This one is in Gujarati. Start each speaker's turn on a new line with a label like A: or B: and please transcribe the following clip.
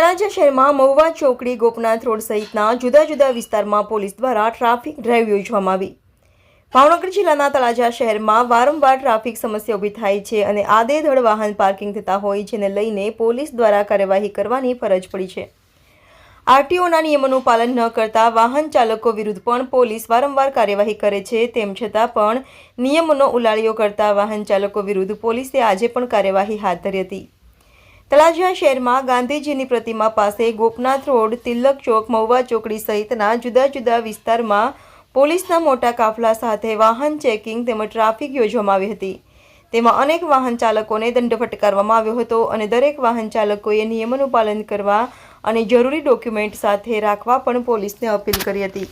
A: શહેરમાં મહુવા ચોકડી, ગોપનાથ રોડ સહિતના જુદા જુદા વિસ્તારમાં પોલીસ દ્વારા ટ્રાફિક ડ્રાઈવ યોજવામાં આવી. ભાવનગર જિલ્લાના તળાજા શહેરમાં વારંવાર ટ્રાફિક સમસ્યા ઊભી થાય છે અને આદેધડ વાહન પાર્કિંગ થતા હોય જેને લઈને પોલીસ દ્વારા કાર્યવાહી કરવાની ફરજ પડી છે. આરટીઓના નિયમોનું પાલન ન કરતા વાહન ચાલકો વિરુદ્ધ પણ પોલીસ વારંવાર કાર્યવાહી કરે છે. તેમ છતાં પણ નિયમોનો ઉલાળ્યો કરતા વાહન ચાલકો વિરુદ્ધ પોલીસે આજે પણ કાર્યવાહી હાથ ધરી હતી. તળાજા શહેરમાં ગાંધીજીની પ્રતિમા પાસે ગોપનાથ રોડ, તિલક ચોક, મહુવા ચોકડી સહિતના જુદા જુદા વિસ્તારમાં પોલીસના મોટા કાફલા સાથે વાહન ચેકિંગ તેમજ ટ્રાફિક યોજવામાં આવી હતી. તેમાં અનેક વાહન ચાલકોને દંડ ફટકારવામાં આવ્યો હતો અને દરેક વાહન ચાલકોએ નિયમોનું પાલન કરવા અને જરૂરી ડોક્યુમેન્ટ સાથે રાખવા પણ પોલીસને અપીલ કરી હતી.